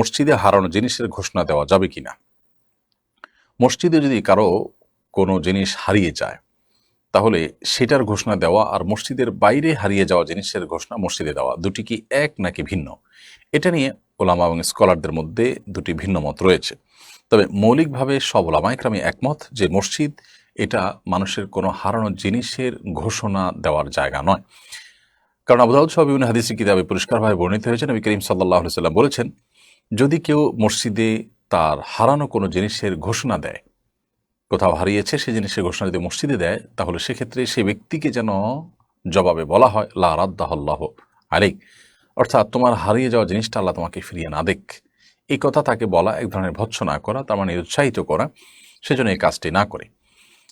মসজিদে হারানো জিনিসের ঘোষণা দেওয়া যাবে কিনা? মসজিদে যদি কারও কোনো জিনিস হারিয়ে যায়, তাহলে সেটার ঘোষণা দেওয়া আর মসজিদের বাইরে হারিয়ে যাওয়া জিনিসের ঘোষণা মসজিদে দেওয়া দুটি কি এক নাকি ভিন্ন? এটা নিয়ে ওলামা এবং স্কলারদের মধ্যে দুটি ভিন্ন মত রয়েছে। তবে মৌলিকভাবে সব ওলামাইক্রামে একমত যে মসজিদ এটা মানুষের কোনো হারানো জিনিসের ঘোষণা দেওয়ার জায়গা নয়। কারণ আবুদাউদ সহ বিভিন্ন হাদিসি কিতাবে পরিষ্কারভাবে বর্ণিত হয়েছে, নবী করিম সাল্লাহ সাল্লাম বলেছেন যদি কেউ মসজিদে তার হারানো কোনো জিনিসের ঘোষণা দেয়, কোথাও হারিয়েছে সে জিনিসের ঘোষণা যদি মসজিদে দেয়, তাহলে সেক্ষেত্রে সে ব্যক্তিকে যেন জবাবে বলা হয়, লা রাদ্দাহল্লাহ আরেক অর্থাৎ তোমার হারিয়ে যাওয়া জিনিসটা আল্লাহ তোমাকে ফিরিয়ে না দেখ এই কথা তাকে বলা এক ধরনের ভৎসনা করা, তার মানে উৎসাহিত করা সেজন্য এই কাজটি না করে।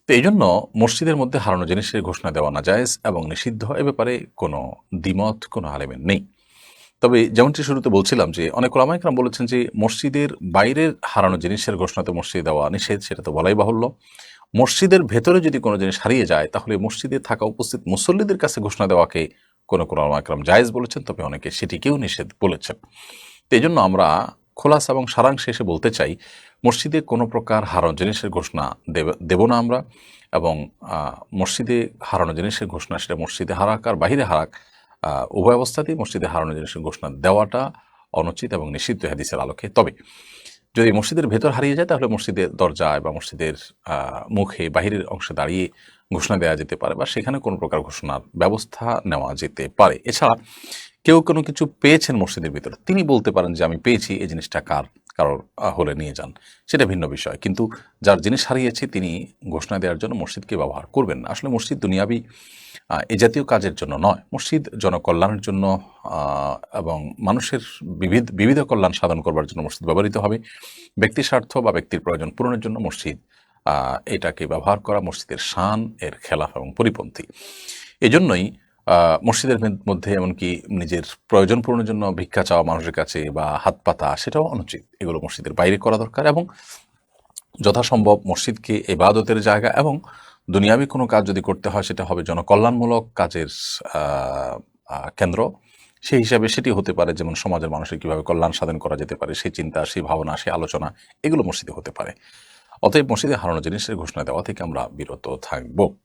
তো এই জন্য মসজিদের মধ্যে হারানো জিনিসের ঘোষণা দেওয়া না জায়েজ এবং নিষিদ্ধ এ ব্যাপারে কোনো দ্বিমত, কোনো আলেমের নেই। তবে যেমনটি শুরুতে বলছিলাম যে অনেক ওলামাইকরাম বলেছেন যে মসজিদের বাইরের হারানো জিনিসের ঘোষণাতে মসজিদে দেওয়া নিষেধ, সেটা তো বলাই বাহুল্য। মসজিদের ভেতরে যদি কোনো জিনিস হারিয়ে যায়, তাহলে মসজিদে থাকা উপস্থিত মুসল্লিদের কাছে ঘোষণা দেওয়াকে কোনো কোনো ওলামাইকরাম জায়েজ বলেছেন, তবে অনেকে সেটিকেও নিষেধ বলেছেন। তো এই জন্য আমরা খোলাস এবং সারাংশে এসে বলতে চাই, মসজিদে কোনো প্রকার হারানো জিনিসের ঘোষণা দেব না আমরা এবং মসজিদে হারানো জিনিসের ঘোষণা সেটা মসজিদে হারাক আর বাহিরে হারাক উভয় অবস্থাতেই মসজিদে হারানো জিনিসের ঘোষণা দেওয়াটা অনুচিত এবং নিষিদ্ধ হাদিসের আলোকে। তবে যদি মসজিদের ভেতর হারিয়ে যায়, তাহলে মসজিদের দরজায় বা মসজিদের মুখে বাহিরের অংশে দাঁড়িয়ে ঘোষণা দেওয়া যেতে পারে বা সেখানে কোনো প্রকার ঘোষণার ব্যবস্থা নেওয়া যেতে পারে। এছাড়া কেউ কোনো কিছু পেয়েছেন মসজিদের ভিতর? তিনি বলতে পারেন যে, আমি পেয়েছি, এই জিনিসটা কার? কারোর হলে নিয়ে যান, সেটা ভিন্ন বিষয়। কিন্তু যার জিনিস হারিয়েছে তিনি ঘোষণা দেওয়ার জন্য মসজিদকে ব্যবহার করবেন না। আসলে মসজিদ দুনিয়াবি এ জাতীয় কাজের জন্য নয়। মসজিদ জনকল্যাণের জন্য এবং মানুষের বিবিধ বিবিধ কল্যাণ সাধন করবার জন্য মসজিদ ব্যবহৃত হবে। ব্যক্তি স্বার্থ বা ব্যক্তির প্রয়োজন পূরণের জন্য মসজিদ এটাকে ব্যবহার করা মসজিদের শান, এর খেলাফ এবং পরিপন্থী। এজন্যই মসজিদের মধ্যে- এমনকি নিজের প্রয়োজন পূরণের জন্য ভিক্ষা চাওয়া মানুষের কাছে বা হাত পাতা, সেটাও অনুচিত। এগুলো মসজিদের বাইরে করা দরকার এবং যথাসম্ভব মসজিদকে এবাদতের জায়গা এবং দুনিয়াবি কোনো কাজ যদি করতে হয়, সেটা হবে জনকল্যাণমূলক কাজের কেন্দ্র। সেই হিসাবে সেটি হতে পারে যেমন সমাজের মানুষের কীভাবে কল্যাণ সাধন করা যেতে পারে, সেই চিন্তা, সেই ভাবনা, সেই আলোচনা, এগুলো মসজিদে হতে পারে। অতএব মসজিদে হারানো জিনিসের ঘোষণা দেওয়া থেকে আমরা বিরত থাকব।